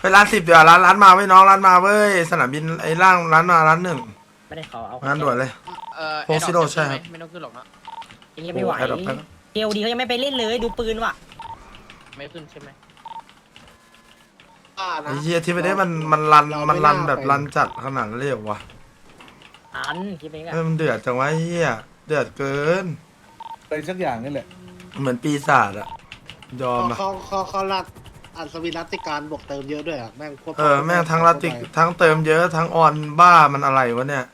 ไปร้านสิบเดี๋ยวร้านร้านมาเว้ยน้องร้านมาเว้ยสนามบินไอ้ล่างร้านมาร้านหนึ่งไม่ได้ขอเอางานด่วนเลย เออโพซิโร่ใช่ครับ ไม่ต้องขึ้นหรอกเนอะยังไม่ไหวโอ้ Adopt ไปแล้วเทลดีเขายังไม่ไปเล่นเลยดูปืนว่ะไม่ขึ้นใช่ไหมอ่านะ ไอ้เฮียที่ไปได้มันมันรันเราไม่มันรันน่าแบบไป รันจัดขนาดนั้นเลยเหรอวะอันคิดไปก็เฮ้ยมันเดือดจังวะไอ้เฮียเดือดเกิน อะไรสักอย่างนี่แหละเหมือนปีศาจอะยอมอะเขาเขาเขารัด อัศวินรัตติการบวกเติมเยอะด้วยอะแม่งควบเออแม่งทั้งรัติกทั้งเติมเยอะทั้งออนบ้ามันอะไรวะเนี่ย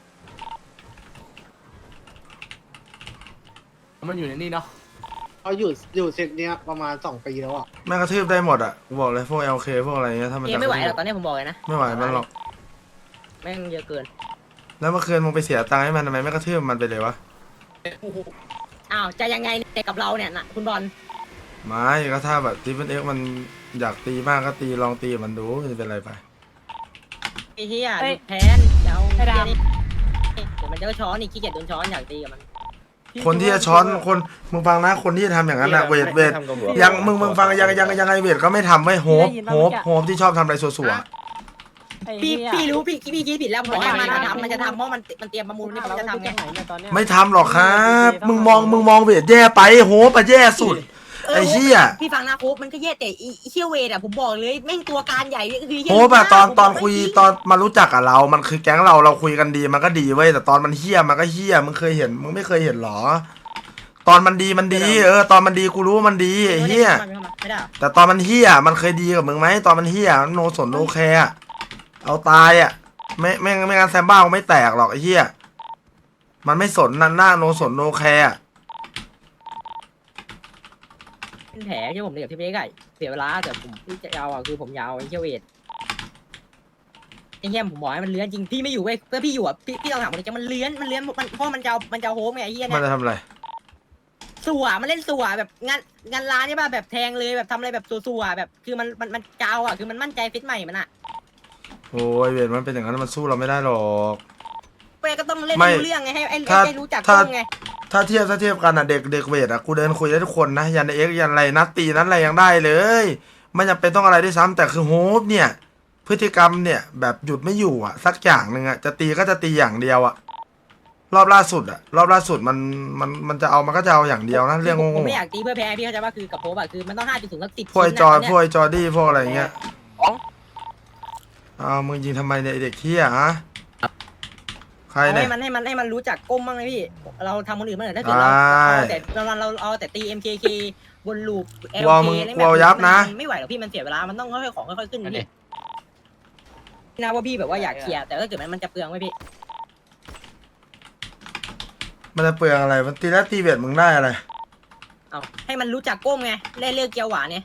มันอยู่ในนี่เนาะเขาอยู่อยู่เซตเนี้ยประมาณสองปีแล้วอะแม่งกระทืบได้หมดอะกูบอกเลยพวก LK พวกอะไรเงี้ยถ้ามันเกจะมไม่ไหวหรอกตอนนี้ผมบอกเลยนะไม่ไหวมันหรอกแม่งเยอะเกินแล้วเมื่อคืนมึงไปเสียตังค์ให้มันทำไมไม่กระทืบมันไปเลยวะอ้าวจะยังไงเนี่ยกับเราเนี่ยนะคุณบอล ไม่ก็ถ้าแบบทีเป็นเอ็กมันอยากตีมากก็ตีลองตีกับมันดูจะเป็นไรไปไอ้เหี้ยเฮ้ยแทนเดี๋ยวไอ้ดำเหี้ยนี่เดี๋ยวมันจะก็ช้อนนี่ขี้เกียจโดนช้อนอยากตีกับมันคนที่จะช้อนคนมึงฟังนะคนที่จะทำอย่างนั้นอะเวทเวทยังมึงมึงฟังยังยังยังไงเวทก็ไม่ทำไม่โฮปโฮปโฮปที่ชอบทำอะไรสัวไอ้พี่เหี้ยพี่รู้พี่พี่คิดผิดแล้วผมบอกให้มันมาทำมันจะทำเพราะมันมันเตรียมประมูลนี่มันจะทำไงเราอยู่ตรงหนเนี่ยตอนเนี้ย ๆไม่ทำหรอกครับ มึงมองมึงมองเวทแย่ไปโฮปอะแย่สุด ไอ้เหี้ย พี่ฟังนะโคบมันก็แย่แต่อีอีเชี่ยเวทอะผมบอกเลยแม่งตัวการใหญ่คือเหี้ยโฮปอะตอนผมตอนบกคุยไม่จริงตอนมารู้จักกับเรา มันคือแก๊งเราเราคุยกันดีมันก็ดีเว้ยแต่ตอนมันเฮี้ยมันก็เฮี้ยมึงเคยเห็นมึงไม่เคยเห็นหรอ ตอนมันดีมันดี เออ ตอนมันดีกูรู้ว่ามันดีไอ้เฮี้ยไม่ได้แต่ตอนมันเฮี้ยมันเคยดีกับมึงไหมตอนมันเฮี้ยโนสนโนแคร์อะเอาตายอะไม่ไม่ไม่งั้นแซมบ้าก็ไม่แตกหรอกไอ้เฮี้ยมันไม่สนนั่นหน้าโนสนโนแคร์อะ เป็น แผลที่ผมเด็กที่เบ๊กอะเสียเวลาแต่ผมที่จะยาวอะคือผมยาวไอ้เชี่ยเวทไอ้เหี้ยผมบอกให้มันเลื้อนจริงพี่ไม่อยู่เว้ยเพื่อพี่อยู่อะพี่พี่ลองถามมันดิจะมันเลื้อนมันเลื้อนมันเพราะมันจะเอามันจะเอาโฮมไงไอ้เหี้ยมันเนี่ยจะทำอะไรสัวมันเล่นสัวแบบงานงานร้านใช่ป่ะแบบแทงเลยแบบทำอะไรแบบสัวๆแบบคือมันมันมันเจ้าอะคือมันมั่นใจฟิตใหม่มันอะโอ้ยเวทมันเป็นอย่างนั้นมันสู้เราไม่ได้หรอก เว้ยก็ต้องเล่นไม่รู้เรื่องไงให้ให้ถ้าให้รู้จักถ้า กล้องไงถ้าเทียบถ้าเทียบกันอะเด็กเด็กเวทอะกูเดินคุยได้ทุกคนนะยันเอ็กยันอะไรนัดตีนัดอะไรยังได้เลยไม่จำเป็นต้องอะไรด้วยซ้ำแต่คือโฮปเนี่ย พฤติกรรมเนี่ยแบบหยุดไม่อยู่อะ สักอย่างหนึ่งอะจะตีก็จะตีอย่างเดียวอะรอบล่าสุดอะรอบล่าสุดมันมันมันจะเอามันก็จะเอาอย่างเดียวนะเรื่องผมโง่ไม่อยากตีเพื่อแพ้พี่เข้าใจว่าคือกับโพบอะคือมันต้องห้าจุดศูนย์สักสิบๆพวกไอ้จอยพวกกไอ้จอดี้พวกอะไรอย่างเงี้ยเอามึงยิงทำไมเนี่ยไอ้เด็กเที่ยฮะ ใครเนี่ย ให้มันให้มันให้มันรู้จักก้มบ้างเลยพี่ เราทำคนอื่นบ้างเถอะถ้าเกิดเราได้เอาแต่เราเราเราเอาแต่ตี MKK บนลูปกลัว LK มึงอะไรกลัวยับนะมัไม่ไหวหรอกพี่มันเสียเวลา มันต้องค่อยๆของค่อยๆขึ้นพี่นะว่าพี่แบบว่าอยากเคลียร์แต่ถ้าเกิดมันมันจะเปลืองไว้พี่ มันจะเปลืองอะไร มันตีแล้วตีเวทมึงได้อะไร เอาให้มันรู้จักก้มไงเล่นเลือกเกียวหวานเนี่ย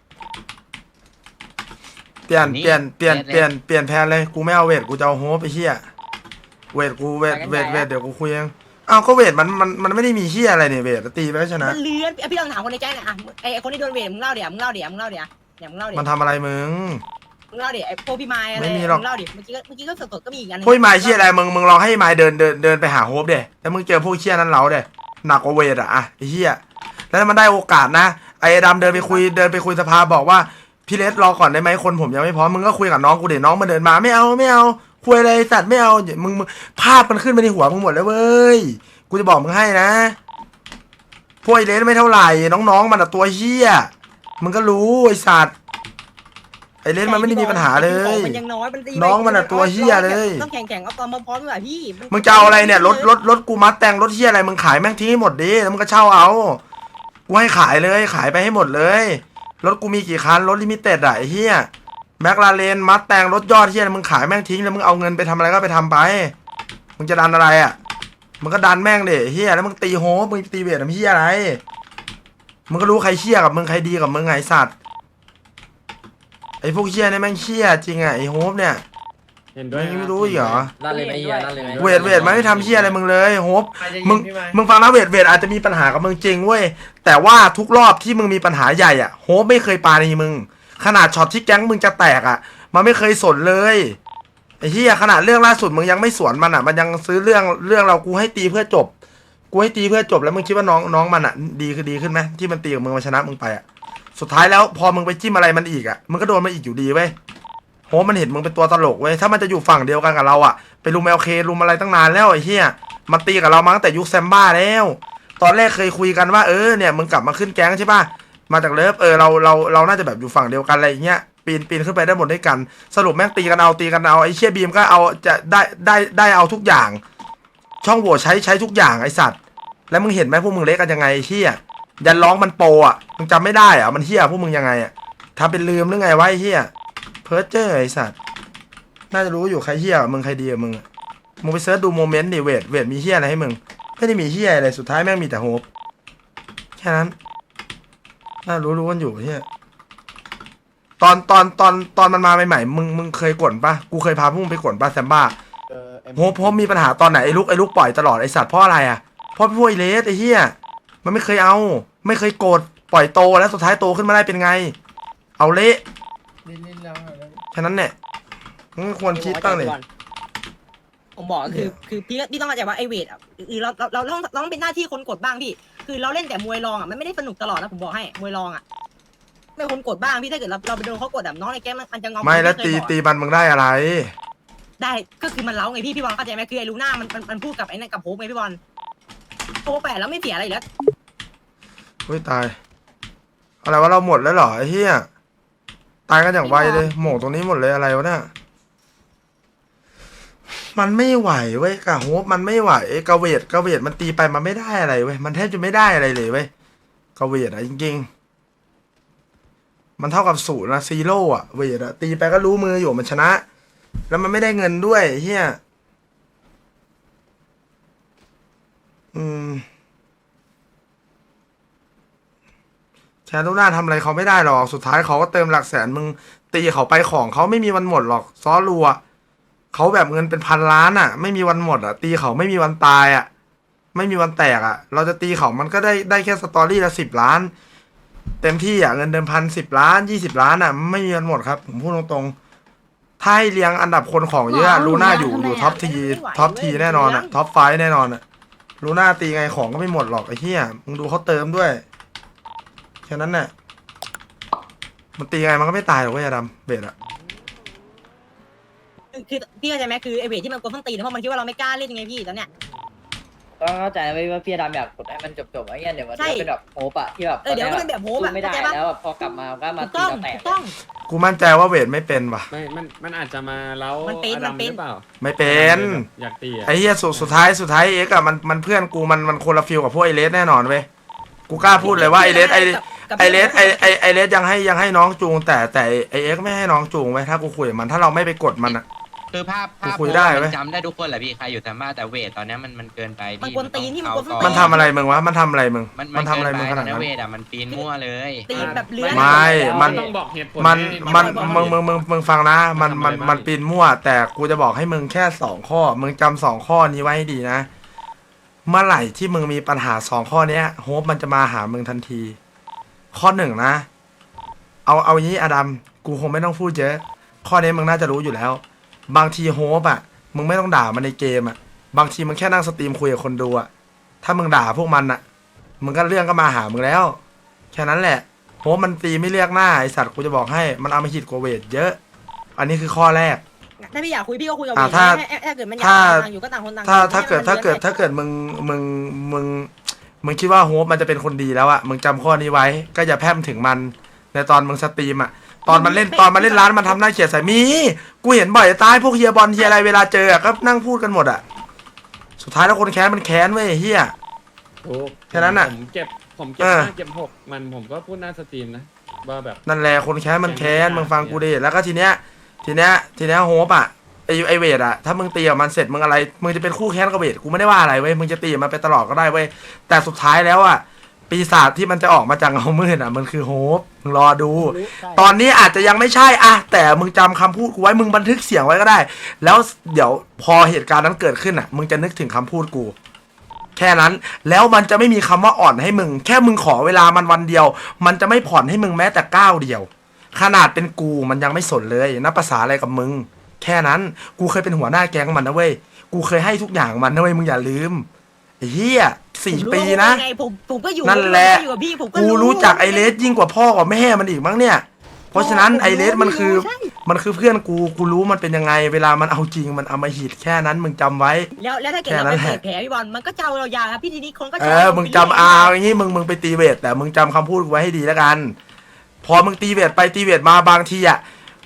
เปลี่ยนอันนี้เปลี่ยน เปลี่ยนเวทเปลี่ยน เปลี่ยนแพนเลย กูไม่เอาเวท กูจะเอาโฮปไปเฮีย เวทกูเวทเวทเวทเดี๋ยวกูคุยเองอ้าวก็เวทมันมันมันไม่ได้มีเฮียอะไรเนี่ยเวทตีไปก็ชนะ มันเลื้อนอะพี่ลองถามคนในใจหน่อยอะไอ้ไอ้คนที่โดนเวทมึงเล่าเดี๋ยวมึงเล่าเดี๋ยวมึงเล่าเดี๋ยวเดี๋ยวมึงเล่าเดี๋ยวมันทำอะไรมึง มึงเล่าเดี๋ยวไอ้พวกพี่ไม้อะไรไม่มีหรอกงเล่าดิเมื่อกี้ก็เมื่อกี้ก็สดๆก็มีอีกอันหนึ่ง พวกไม้เฮียอะไรมึงมึงลองให้ไม้เดินเดินเดินไปหาโฮปเด้แล้วมึงเจอพวกเฮียนั้นเราเด้หนักกว่าเวทอะอะไอ้เฮียแล้วมันได้โอกาสนะ ไอ้ดำเดินไปคุยเดินไปคุยสภาบอกว่าพี่เลสรอก่อนได้ไหมคนผมยังไม่พร้อมมึงก็คุยกับน้องกูเดี๋ยวน้องมันเดินมาไม่เอาไม่เอา คุยอะไรสัตว์ไม่เอาอย่ามึงมึงภาพมันขึ้นไปในหัวมึงหมดแล้วเว้ย กูจะบอกมึงให้นะ พวกไอเลสไม่เท่าไหร่ น้องๆ มันอะตัวเฮียมึงก็รู้ไอสัตว์ ไอเลสมันไม่ได้มีปัญหาเลย มันยังน้อยมันตีน้องมันอะตัวเหี้ยเลย ต้องแข่งแข่งเอาตอนพร้อมๆดีกว่าพี่ มึงจะเอาอะไรเนี่ยรถรถรถกูมัดแต่งรถเฮียอะไรมึงขายแม่งทิ้งให้หมดดิแล้วมึงก็เช่าเอากูให้ขายเลยขายไปให้หมดเลย รถกูมีกี่คันรถลิมิเต็ดอะไอเฮีย แม็กลาเรนมัดแต่งรถยอดเฮียอะไรมึงขายแม่งทิ้งแล้วมึงเอาเงินไปทำอะไรก็ไปทำไป มึงจะดันอะไรอะมึงก็ดันแม่งเดเฮียแล้วมึงตีโฮปมึงตีเวททำเฮียอะไร มึงก็รู้ใครเชี่ยกับมึงใครดีกับมึงไงไอ้สัตว์ ไอ้พวกเชี่ยเนี่ยแม่งเชี่ยจริงอะไอ้โฮปเนี่ยเห็นด้วยมึงไม่รู้อีกเหรอลั่นเลยไหมเฮียลั่นเลยไหมเวทเวทมันไม่ทำเชี่ยอะไรมึงเลยโฮปมึงมึงฟังนะเวทเวทอาจจะมีปัญหากับมึงจริงเว้ยแต่ว่าทุกรอบที่มึงมีปัญหาใหญ่อะโฮปไม่เคยปาในมึง ขนาดช็อตที่แก๊งมึงจะแตกอะมันไม่เคยสนเลยไอ้เหี้ยขนาดเรื่องล่าสุดมึงยังไม่สวนมันอะมันยังซื้อเรื่องเรื่องเรากูให้ตีเพื่อจบ กูให้ตีเพื่อจบแล้วมึงคิดว่าน้องน้องมันอะดีคือดีขึ้นไหมที่มันตีกับมึงมาชนะมึงไปอะสุดท้ายแล้วพอมึงไปจิ้มอะไรมันอีกอะมึงก็โดนมันอีกอยู่ดีเว้ยโหมันเห็นมึงเป็นตัวตลกเว้ยถ้ามันจะอยู่ฝั่งเดียวกันกับเราอะไปรุมเอลเครุมอะไรตั้งนานแล้วไอ้เหี้ยมันตีกับเรามาตั้งแต่ยุคแซมบ้าแล้ว ตอนแรกเคยคุยกันว่าเออเนี่ยมึงกลับมาขึ้นแก๊งใช่ป่ะ มาจากเลิฟเออเราเราเราน่าจะแบบอยู่ฝั่งเดียวกันอะไรอย่างเงี้ยปีนปีนขึ้นไปได้หมดด้วยกัน สรุปแม่งตีกันเอาตีกันเอาไอ้เชี่ยบีมก็เอาจะได้ได้ได้เอาทุกอย่าง ช่องโหว่ใช้ใช้ทุกอย่างไอสัตว์ แล้วมึงเห็นไหมพวกมึงเล็กกันยังไงไอ้เฮียยันร้องมันโปอะมึงจำไม่ได้อะมันเฮียพวกมึงยังไงอะทำเป็นลืมหรือไงวะไอ้เฮียเพิร์เจอร์ไอสัตว์น่าจะรู้อยู่ใครเฮียกว่ามึงใครดีมึงมึงไปเสิร์ชดูโมเมนต์ดิเวทเวทมีเฮียอะไรให้มึงไม่ได้มีเฮียอะไรสุดท้ายแม่งมีแต่โฮปแค่นั้น น่ารู้รู้กันอยู่เฮียตอนตอนตอนตอนมันมาใหม่ๆมึงมึงเคยกดปะกูเคยพาพวกมึงไปกดปะแซมบ้าเออเอ็มโหเพราะมีปัญหาตอนไหนไอ้ลูกไอ้ลูกปล่อยตลอดไอ้สัตว์เพราะอะไรอะเพราะพวกไอ้เลสไอ้เหี้ยมันไม่เคยเอา ไม่เคยโกรธปล่อยโตแล้วสุดท้ายโตขึ้นมาได้เป็นไง เอาเละแค่นั้นแหละมึงควรคิดตั้งเลยผมบอกคือคือพี่พี่ต้องเข้าใจว่าไอเวทอะหรือเราเราเราต้องเราต้องเป็นหน้าที่คนกดบ้างพี่ คือเราเล่นแต่มวยรองอะมันไม่ได้สนุกตลอดนะผมบอกให้มวยรองอะไม่คนกดบ้างพี่ถ้าเกิดเราเราไปโดนเขากดแบบน้องในแก๊งมันมันจะงอมไม่แล้วผตีเคยบอกตีมันมึงได้อะไร ได้ก็คือมันเล้าไงพี่พี่บอลเข้าใจไหมคือไอ้ลูน่ามันมันมันพูดกับไอ้นั่นกับโฮปไงพี่บอลโฮปแปดแล้วไม่เสียอะไรอยู่แล้วเฮ้ยตาย อะไรวะเราหมดแล้วเหรอไอ้เหี้ยตายกันอย่างไวเลยหมกตรงนี้หมดเลยอะไรวะเนี่ย มันไม่ไหวเว้ยกะโฮปมันไม่ไหวกะเวทกะเวทมันตีไปมันไม่ได้อะไรเว้ยมันแทบจะไม่ได้อะไรเลยเว้ยกะเวทอะจริงๆ มันเท่ากับศูนย์นะซีโร่อะเวทอะตีไปก็รู้มืออยู่มันชนะ แล้วมันไม่ได้เงินด้วยเฮียอืมแชร์ลูกหน้าทำอะไรเขาไม่ได้หรอก สุดท้ายเขาก็เติมหลักแสนมึงตีเขาไปของเขาไม่มีวันหมดหรอกซ้อรัว เขาแบบเงินเป็นพันล้านอะ ไม่มีวันหมดอะ ตีเขาไม่มีวันตายอะ ไม่มีวันแตกอะ เราจะตีเขามันก็ได้ได้แค่สตอรี่ละสิบล้าน เต็มที่อะเงินเดิมพันสิบล้านยี่สิบล้านอะ ไม่มีวันหมดครับ ผมพูดตรงๆ ถ้าให้เรียงอันดับคนของเยอะลูน่าอยู่อยู่ท็อปทีท็อปทีแน่นอนอะท็อปไฟแน่นอนอะลูน่าตีไงของก็ไม่หมดหรอกไอ้เหี้ยมึงดูเขาเติมด้วยแค่นั้นแหละมันตีไงมันก็ไม่ตายหรอกเว้ยอะดำเบสอะ คือคือพี่เข้าใจไหมคือไอเวทที่มันกดต้นตีนเพราะมันคิดว่าเราไม่กล้าเล่นไงพี่ตอนเนี้ย ก็เข้าใจไว้ว่าพี่ดำอยากกดให้มันจบๆไอ้เงี้ยเดี๋ยวมันใช่จะเป็นแบบโฮปอะที่แบบเออเดี๋ยวมันเป็นแบบโฮปอะสู้ไม่ได้เข้าใจปะแล้วแบบพอกลับมาก็มาถูกตีต้องเราแตถูกกต้อง กูมั่นใจว่าเวทไม่เป็นว่ะ ไม่มัน มันอาจจะมาเล้ามันเป็นอดัมันเป็น หรือเปล่าไม่เป็น อยากตีอะไอ้เหี้ยสุดสุดท้ายสุดท้ายเอ็กอะมันมันเพื่อนกูมันมันคนละฟิลกับพวกไอเลสแน่นอนเว้ยกูกล้าพูดเลยว่าไอเลสไอกับไอเลสไอไอไอเลสยังให้ยังให้น้องจูง แต่แต่ไอเอ็กไม่ให้น้องจูงไว้ยถ้ากูคุยกับมันถ้าเราไม่ไปกดมันอะ คือภาพภาพคุยได้โพสต์เว้มัยนจำได้ทุกคนแหละพี่ใครอยู่แต่มาแต่เวทตอนเนี้ยมันมันเกินไปมันพี่กวนตีนที่มันกวนต้ส้องตี มันทำอะไรมึงวะ มันทำอะไรมึง มันมันทำอะไรมึงขนาดเกินั้นไปเวทอะมันปีนมั่วเลย ตีนแบบเลื้อยไม่มัน ต้องบอกเหตุผลมันให้มันให้มึงมึงมึงมึงฟังนะ มันมันทำอะไรบ้างมันปีนมั่ว แต่กูจะบอกให้มึงแค่สองข้อ มึงจำสองข้อนี้ไว้ให้ดีนะ เมื่อไหร่ที่มึงมีปัญหาสองข้อเนี้ยโฮปมันจะมาหามึงทันที ข้อหนึ่งนะ เอาเอาอย่างนี้อดัมกูคงไม่ต้องพูดเยอะ ข้อนี้มึงน่าจะรู้อยู่แล้ว บางทีโฮปอะ มึงไม่ต้องด่ามันในเกมอะ บางทีมึงแค่นั่งสตรีมคุยกับคนดูอะ ถ้ามึงด่าพวกมันอะ มึงก็เรื่องก็มาหามึงแล้ว แค่นั้นแหละโหมันตีไม่เรียกหน้าไอสัตว์กูจะบอกให้ มันเอามาหิดโกว่าเวทเยอะ อันนี้คือข้อแรก ถ้าพี่อยากคุยพี่ก็คุยกับอะเวทถ้าถ้าถ้าเกิดมันอยากถ้า ต่างอยู่ก็ต่างคนต่างถ้าอยู่ถ้าเกิดไม่ถ้าให้มันเกิดลื้อยถ้าเกิดมึงมึงมึงมึงคิดว่าโฮปมันจะเป็นคนดีแล้วอะมึงจำข้อนี้ไว้ ก็อย่าแพร่มถึงมันในตอนมึงสตรีมอะ ตอนมันเล่นตอนมันเล่นร้านมันทำหน้าเขียดใส่มี กูเห็นบ่อยจะตายพวกเฮียบอลเฮียอะไรเวลาเจออะก็นั่งพูดกันหมดอะสุดท้ายแล้วคนแค้นมันแค้นเว้ยเฮียถูกแค่นั้นน่ะผมเก็บผมเก็บเออ ห้าเก็บหกมันผมก็พูดหน้าสตรีมนะว่าแบบ นั่นแหละคนแค้นมันแค้นมึงฟังกูดิแล้วก็ทีเนี้ยทีเนี้ยทีเนี้ยโฮปอะไอไอเวทอะถ้ามึงตีกับมันเสร็จมึงอะไรมึงจะเป็นคู่แค้นกับเวทกูไม่ได้ว่าอะไรเว้ยมึงจะตีกับมันไปตลอดก็ได้เว้ยแต่สุดท้ายแล้วอะ ปีศาจที่มันจะออกมาจากเงามืดอะมันคือโฮปมึงรอดู ตอนนี้อาจจะยังไม่ใช่อะแต่มึงจำคำพูดกูไว้มึงบันทึกเสียงไว้ก็ได้ แล้วเดี๋ยวพอเหตุการณ์นั้นเกิดขึ้นอะมึงจะนึกถึงคำพูดกู แค่นั้นแล้วมันจะไม่มีคำว่าอ่อนให้มึง แค่มึงขอเวลามันวันเดียว มันจะไม่ผ่อนให้มึงแม้แต่ก้าวเดียว ขนาดเป็นกูมันยังไม่สนเลยนับภาษาอะไรกับมึง แค่นั้นกูเคยเป็นหัวหน้าแก๊งมันนะเว้ยกูเคยให้ทุกอย่างมันนะเว้ยมึงอย่าลืมไอ้เฮีย สี่ผมรู้ปีนะ ว่าไงผมผมก็อยู่นั่นแหละ ผมก็อยู่กับพี่ผมก็กูรู้จักไอเลสยิ่งกว่าพ่อกับแม่มันอีกมั้งเนี่ย เพราะฉะนั้นไอเลสมันคือ ใช่มันคือเพื่อนกู กูรู้มันเป็นยังไง เวลามันเอาจริงมันเอามาหิดแค่นั้นมึงจำไว้ แล้วแล้วถ้าเกิดแค่เรานั้ไปนแหละเปิดแผลพี่บอลมันก็เจ้าเรายาครับพี่ทีนี้คนก็เอจะอมึงจำอาอย่างงี้มึงมึงไปตีเวทแต่มึงจำคำพูดกูไว้ให้ดีแล้วกัน พอมึงตีเวทไปตีเวทมาบางทีอะ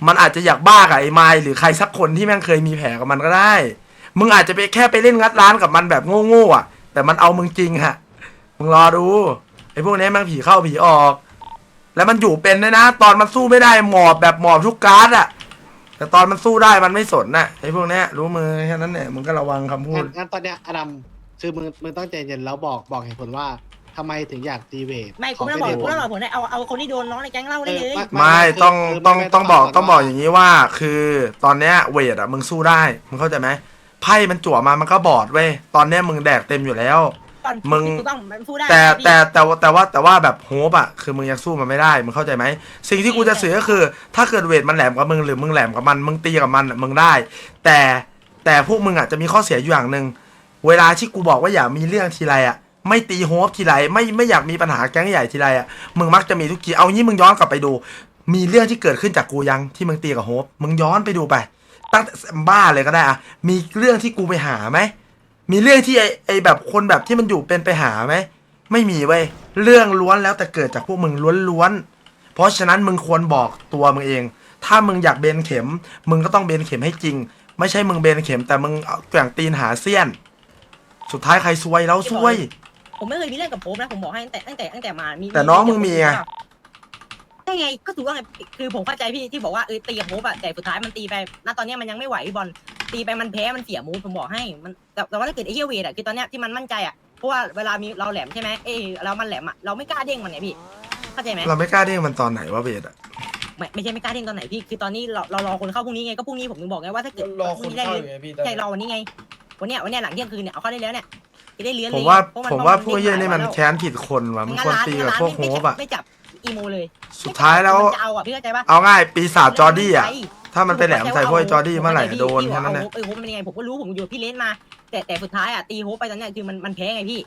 มันอาจจะอยากบ้ากับไอ้ไมล์หรือใครสักคนที่แม่งเคยมีแผลกับมันก็ได้ มึงอาจจะไปแค่ไปเล่นงัดร้านกับมันแบบโง่ๆอะ แต่มันเอามึงจริงฮะ มึงรอดูไอ้พวกนี้แม่งผีเข้าผีออก แล้วมันอยู่เป็นด้วยนะ ตอนมันสู้ไม่ได้หมอบแบบหมอบทุกการ์ดอะแต่ตอนมันสู้ได้มันไม่สนน่ะไอ้พวกเนี้ยรู้มือแค่นั้นเนี่ยมึงก็ระวังคำพูด งั้นงั้นตอนเนี้ยอดัมคือมึงมึงต้องใจเย็นแล้วบอกบอกเหตุผลว่าทำไมถึงอยากตีเวทไม่กูไม่ต้องบอกกูไม่ต้องบอกผลนะเอาเอาคนที่โดนน้องในแก๊งเล่าได้เลย ไม่ต้องคือต้องไม่ต้องบอกก่นต้องบอกว่าอย่างนี้ว่า คือตอนเนี้ยเวทอะมึงสู้ได้มึงเข้าใจไหม ไพ่มันจั่วมามันก็บอดเว้ยตอนเนี้ยมึงแดกเต็มอยู่แล้วก่อนมึง กูต้องมันพูดได้แต่พี่ แต่แต่ว่าแต่ว่าแต่ว่าแบบโฮปอะคือมึงยังสู้มันไม่ได้มึงเข้าใจไหมสิ่งที่กูจะสื่อก็คือ ถ้าเกิดเวทมันแหลมกับมึงหรือมึงแหลมกับมันมึงตีกับมันอะมึงได้ แต่แต่พวกมึงอะจะมีข้อเสียอยู่อย่างหนึ่งเวลาที่กูบอกว่าอย่ามีเรื่องทีไรอะไม่ตีโฮปทีไรไม่ไม่อยากมีปัญหาแก๊งใหญ่ทีไรอะมึงมักจะมีทุกทีเอางี้มึงย้อนกลับไปดู มีเรื่องที่เกิดขึ้นจากกูยังที่มึงตีกับโฮปมึงย้อนไปดูไป ตั้งแต่บ้าเลยก็ได้อะมีเรื่องที่กูไปหาไหมมีเรื่องที่ไอไอแบบคนแบบที่มันอยู่เป็นไปหาไหมไม่มีเว้ยเรื่องล้วนแล้วแต่เกิดจากพวกมึงล้วนๆเพราะฉะนั้นมึงควรบอกตัวมึงเอง ถ้ามึงอยากเบนเข็ม มึงก็ต้องเบนเข็มให้จริง ไม่ใช่มึงเบนเข็ม แต่มึงเอาแกว่งตีนหาเสี้ยน สุดท้ายใครซวยแล้วซวย ผมไม่เคยมีเรื่องกับโป๊ปนะผมบอกให้ตั้งแต่ตั้งแต่ตั้งแต่มามีแต่น้องมึงมีไง ได้ไงก็ถือว่าไงคือผมเข้าใจพี่ที่บอกว่าเออตีกับโป๊ปอะแต่สุดท้ายมันตีไปณตอนเนี้ยมันยังไม่ไหวพี่บอลตีไปมันแพ้มันเสียมูดผมบอกให้มันแต่แต่ว่าถ้าเกิดไอ้เฮียเวทอะคือตอนเนี้ยที่มันมั่นใจอะเพราะว่าเวลามีเราแหลมใช่ไหมเอ้ยเรามันแหลมอะเราไม่กล้าเด้งมันเนี่ยพี่เข้าใจไหมเราไม่กล้าเด้งมันตอนไหนวะเบสอะไม่ไม่ใช่ไม่กล้าเด้งตอนไหนพี่คือตอนนี้เราเรารอคนเข้าพรุ่งนี้ไงก็พรุ่งนี้ผมถึงบอกไงว่าถ้าเกิดรอพครุ่งนนี้ได้เข้าเลอยยู่ไงพี่ใช่รอวันนี้ไงวันเนี้ยวันเนี้ยหลังเที่ยงคืนเนี่ยเอาเข้าได้แล้วเนี่ยจะได้เลื้อนผเลยมว่าเพระนผมว่าเพพระวกเยี่ยนี่มันด้งแค้นผิดคนว่ะมึงควรตีกับพวกโฮปอะไม่จับ อีโมเลยสุดท้ายแล้ว มันจะเอาอะพี่เข้าใจปะเอาง่ายปีศาจจอร์ดี้อะถ้ามันไปแหลมใส่พวกไอ้จอร์ดี้เมื่อไหร่โดนพี่แค่นั้นแหละเออโฮปมันเป็นยังไงผมก็รู้ผมอยู่กับพี่เลนมา แต่แต่สุดท้ายอะตีโฮปไปตอนเนี้ยคือมันมันแพ้ไงพี่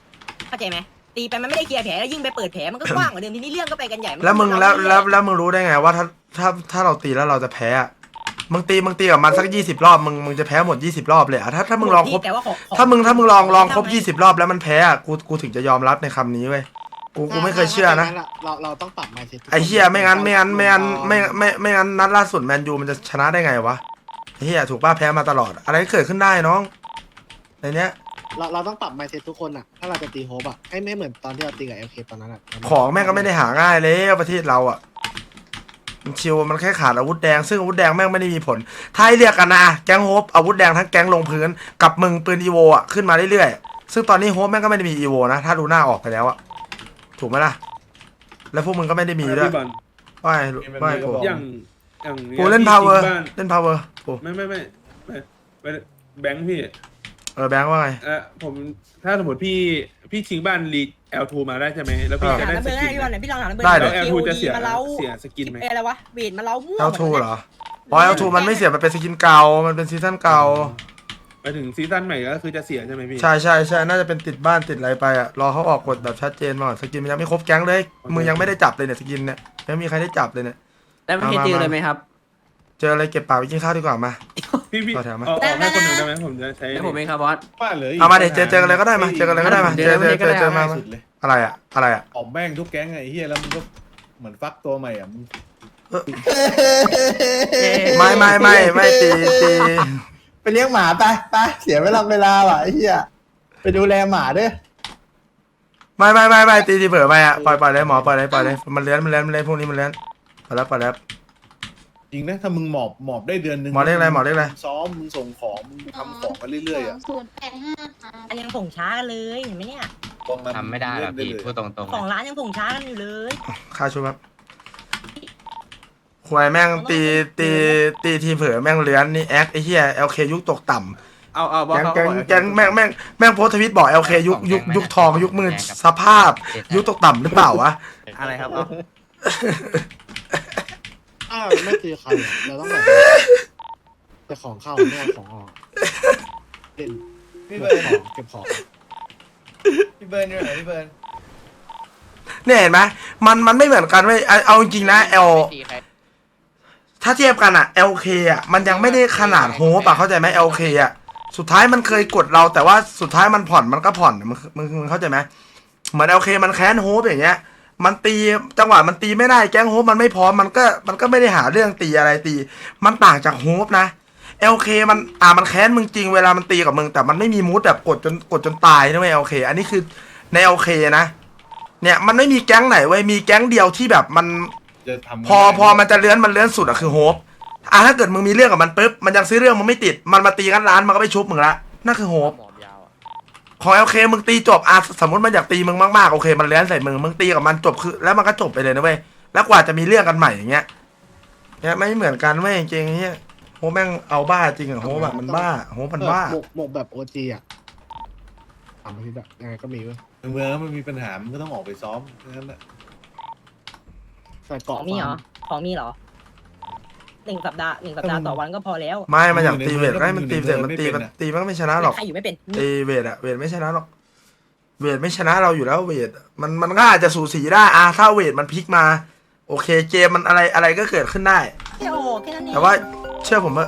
เข้าใจไหมตีไปมันไม่ได้เคลียร์แผลแล้วยิ่งไปเปิดแผลมันก็กว้างกว่าเดิมทีนี้เรื่องก็ไปกันใหญ่นก็แล้วมึงเราแล้วเรื่อยๆแล้วแล้วมึงรู้ได้ไงว่าถ้าถ้าถ้าเราตีแล้วเราจะแพ้อะมึงตีมึงตีกับมันสักยี่สิบรอบมึงมึงจะแพ้หมดยี่สิบรอบเลยอะถ้าถ้ามึงลองครบแต่ว่าขอขอถ้ามึงถ้ามึงลองลองครบไม่ยี่สิบรอบแล้วมันแพ้อะกูกูถึงจะยอมรับในคำนี้เว้ย กูกูไม่เคยเชื่อนะถ้าเราเราต้องปรับ mindset ไอ้เฮียไม่งั้นไม่งั้นไม่งั้นไม่ไม่ไม่งั้นนัดล่าสุดแมนยูมันจะชนะได้ไงวะไอ้เฮียถูกป้าแพ้มาตลอด อะไรก็เกิดขึ้นได้น้องในเนี้ย เราเราต้องปรับ mindset ทุกคนอะ ถ้าเราจะตีโฮปอะให้ไม่เหมือนตอนที่เราตีกับเอลเคตอนนั้นอะของแม่งก็ไม่ได้หาง่ายเลยประเทศเราอะมันชิวมันแค่ขาดอาวุธแดง ซึ่งอาวุธแดงแม่งไม่ได้มีผลถ้าให้เรียกกันนะแก๊งโฮปอาวุธแดงทั้งแก๊งลงพื้น กับมึงปืนอีโวอะขึ้นมาเรื่อยๆซึ่งตอนนี้โฮปแม่งก็ไม่ได้มีอีโวนะถ้าดูหน้าออกไปแล้วอะ ถูกไหมล่ะ แล้วพวกมึงก็ไม่ได้มีด้วยพี่บอลว่ายว่ายกูอย่างอย่างกูเล่นพี่ power จริงบ้านเล่น power กูไม่ไม่ไม่ไม่ไม่แบงค์พี่เออแบงค์ว่าไงเออผมถ้าสมมติพี่พี่ชิงบ้านลีก L2 มาได้ใช่ไหมแล้วพี่เออจะหลังได้ระสเบิดกิได้นพี่บอลไหมเนี่ยพี่ลองหลังระเบิดได้แล้วเดี๋ยว L2 จะเสียมาเล้าเสียสกินไหมเออะไรวะเวทมาเล้ามั่วเอลทูเหรอเพราะเอลทูมันไม่เสียมันเป็นสกินเก่ามันเป็นซีซั่นเก่า ไปถึงซีซั่นใหม่ก็คือจะเสียใช่ไหมพี่ ใช่ใช่ใช่น่าจะเป็นติดบ้านติดอะไรไปอะรอเขาออกกฎแบบชัดเจนมาก่อนสกินมันยังไม่ครบแก๊งเลยมึงยังไม่ได้จับเลยเนี่ยสกินเนี่ยยังไม่มีใครได้จับเลยเนี่ย แล้วไม่เคยเจอเลยไหมครับเจออะไรเก็บปากไปกินข้าวดีกว่ามา พี่พี่ต่อแถวมา เอาออกให้คนหนึ่งได้ไหมผมจะใช้แล้วผมเองครับบอสบ้านเหลืออีกเอามาเดี๋ยวเจอเจอกันเลยก็ได้มาเจอกันเลยก็ได้มาเจอเจอเจอเจอมาง่ายมาสุดเลยอะไรอะอะไรอะออกแม่งทุกแก๊งไอ้เฮียแล้วมันก็เหมือนฟักตัวใหม่อะมึงไม่ไม่ไม่ไม่ตีตี ไปเลี้ยงหมาไปไปเสียเวลาเวลาว่ะไอ้เหี้ยไปดูแลหมาด้วยไม่ไม่ไม่ไม่ตีตีเผื่อไปอะปล่อยปล่อยเลยหมอปล่อยเลยปล่อยเลยมันเลี้ยนมันเลี้ยนมันเลี้ยนพวกนี้มันเลี้ยนปล่อยแล้วปล่อยแล้ว จริงนะถ้ามึงหมอบหมอบได้เดือนหนึ่งหมอเรียกอะไรหมอเรียกอะไร ซ้อมมึงส่งของมึงทำของกันเรื่อยๆอะศูนย์แปดห้าค่ะอันยังส่งช้ากันเลยเห็นไหมเนี่ยตรงนั้นทำไม่ได้หรอกพี่เล่นพูดตรงๆของนะร้านยังส่งช้ากันอยู่เลย ค่าชุบครับ หวยแม่งตีตีตีทีเผื่อแม่งเลี้ยนนี่แอคไอ้เหี้ยเอลเคยุคตกต่ำเอาเอาบอสแก๊งเขาแก๊งแก๊งแม่งแม่งแม่งโพสต์ทวิตบอกเอลเคยุคยุคยุคทองยุคมืดสภาพ ยุคตกต่ำหรือเปล่าวะอะไรครับเอาอ้าวไม่ตีใครอะเราต้องแบบจะของเข้าไม่เอาของออกเล่นพี่เก็เบิบร์นของเก็บของพี่เบิร์นอยู่ไหนพี่เบิร์นเนี่ยเห็นไหมมันมันไม่เหมือนกันเว้ยเอาเอาจริงๆนะเอลไม่ตีใคร ถ้าเทียบกันอะ LK อะมันยังไม่ได้ขนาดโฮปอะเข้าใจไหม LK อะสุดท้ายมันเคยกดเราแต่ว่าสุดท้ายมันผ่อนมันก็ผ่อนมึงมึงมึงเข้าใจไหมเหมือน LK มันแค้นโฮปอย่างเงี้ย มันตีจังหวะมันตีไม่ได้แก๊งโฮปมันไม่พร้อมมันก็มันก็ไม่ได้หาเรื่องตีอะไรตี มันต่างจากโฮปนะ LK มันอ่ามันแค้นมึงจริงเวลามันตีกับมึงแต่มันไม่มีมูดแบบกดจนกดจนตายนะเว้ย LK อันนี้คือใน LK นะเนี่ยมันไม่มีแก๊งไหนเว้ยมีแก๊งเดียวที่แบบมัน จะทำพอพอมันจะเลื้อนมันเลื้อนสุดอะคือโฮปอะถ้าเกิดมึงมีเรื่องกับมันปุ๊บมันยังซื้อเรื่องมึงไม่ติดมันมาตีกันร้านมันก็ไปชุบมึงละนั่นคือโฮปของโอเคมึงตีจบอะสมมติมันอยากตีมึงมากๆโอเค มันเลื้อนใส่มึงมึงตีกับมันจบคือ แล้วมันก็จบไปเลยนะเว้ยแล้วกว่าจะมีเรื่องกันใหม่อย่างเงี้ยเนี่ยไม่เหมือนกันเว้ยจริงๆเฮียโฮปแม่งเอาบ้าจริงอะโฮปแบบมันบ้าโฮปมันบ้า หมกหมกแบบโอจีอะสามอาทิตย์อะยังไงก็มีเว้ย ในเมืองมันมีปัญหามันก็ต้องออกไปซ้อมนั่นแหละ ใส่ขอเกาะงมีเหรอของมีเหรอหนึ่งสัปดาห์หนึ่งสัปดาห์ต่อวันก็พอแล้วไม่มันอยากตีเวทก็ให้มันตีเสร็จมันตีมันตีมันก็ไม่ชนะหรอก ใครอยู่ไม่เป็นไอเวทอะเวทไม่ชนะหรอก เวทไม่ชนะเราอยู่แล้วเวทอะมันมันก็อาจจะสูสีได้อะถ้าเวทมันพลิกมา โอเคเกมมันอะไรอะไรก็เกิดขึ้นได้ แค่โอ้แค่นั้นเองแต่ว่าเชื่อผมว่า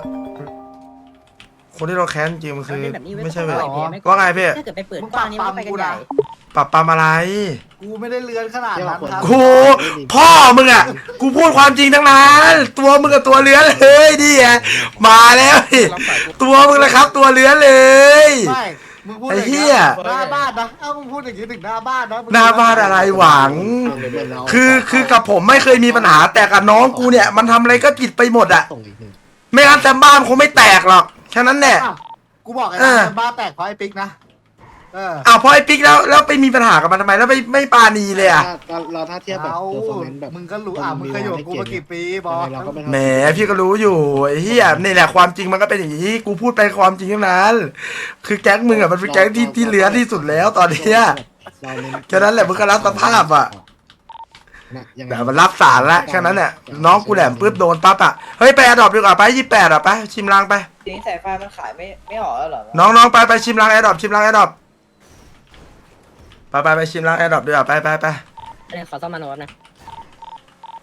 คนที่เราแค้นจริงมันคือเล่นแบบนี้ว้ไม่ใช่เวทก่อนว่าไงพี่ ถ้าเกิดไปเปิดกว้างนี่มันก็ไปกันใหญ่ปรับปรามอะไร กูไม่ได้เลือนขนาดนั้นครับกูพ่อมึงอะกูพูดความจริงทั้งนั้นตัวมึงกับตัวเลื้อนเลยดิไงมาแล้วดิตัวมึงนะครับ ตัวเลื้อนเลย ไม่มึงพูดไอ้อย่างเหี้นี้ยหน้าบ้านนะเอ้ามึงพูดอย่างนี้ถึงหน้าบ้านนะมึงหน้าบ้านอะไรหวัง คือคือกับผมไม่เคยมีปัญหาแต่กับน้องกูเนี่ย มันทำอะไรก็ผิดไปหมดอะส่งอีกหนึ่งไม่งั้นแซมบ้านคงไม่แตกหรอกแค่นั้นแหละ อ้าวกูบอกไอ้เออนะบ้านแตกเพราะไอ้ปิ๊กนะ เอออ้าวพอไอ้ปิ๊กแล้วแล้วไปมีปัญหากับมันทำไมแล้วไม่ไม่ปาณีเลยอะถ้าเราถ้าเทียบแบบ เอาเปอร์ฟอร์แมนซ์แบบมึงก็รู้อะมึงเคยอยู่กับกูมากี่ปีบอยังสไงเราก็ไม่เท่าแหมพี่ก็รู้อยู่ไอ้เหี้ยนี่แหละความจริงมันก็เป็นอย่างนี้กูพูดไปความจริงทั้งนั้น คือแก๊งมึงอะมันเป็นแก๊งที่ที่เหลือที่สุดแล้วตอนเนี้ย เราเน้แค่นั้นแหละมึงก็รับสภาพอะน่ะยังไง แต่มันรับสารละแค่นั้นแหละน้องกูแหลมปุ๊บโดนปั๊บอะเฮ้ยไปอดอบดีกว่าไปยี่แปดอะไปชิมลางไป ทีนี้สายไฟมันขายไม่ไม่ออกแล้วเหรอน้องน้องไปไปชิมลางแอร์ดรอปชิมลางแอร์ดรอป ไปไปไปชิมล้างแอร์ดรอปด้วยอะไปไปไปเนี่ยขอซ่อมมาโน้ตนะ